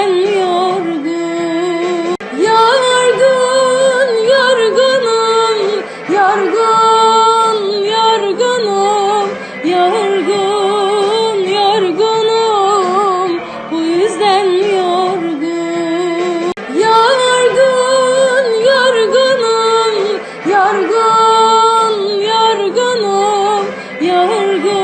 Yorgun, yorgunum Yorgun, yorgunum Yorgun, yorgunum. Bu yüzden yorgun Yorgun, yorgunum Yorgun, yorgunum Yorgun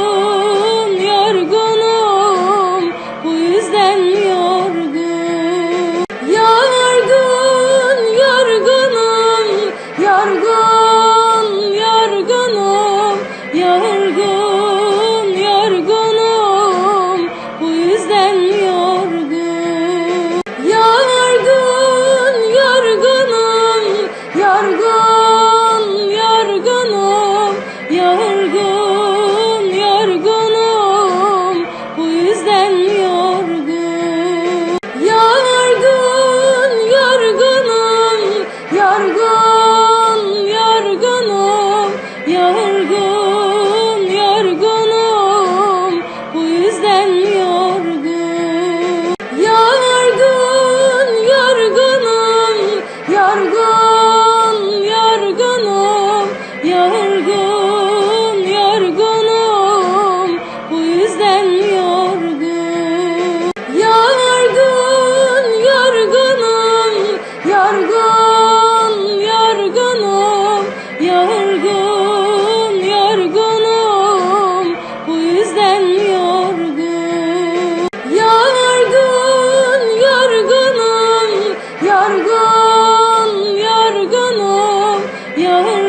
your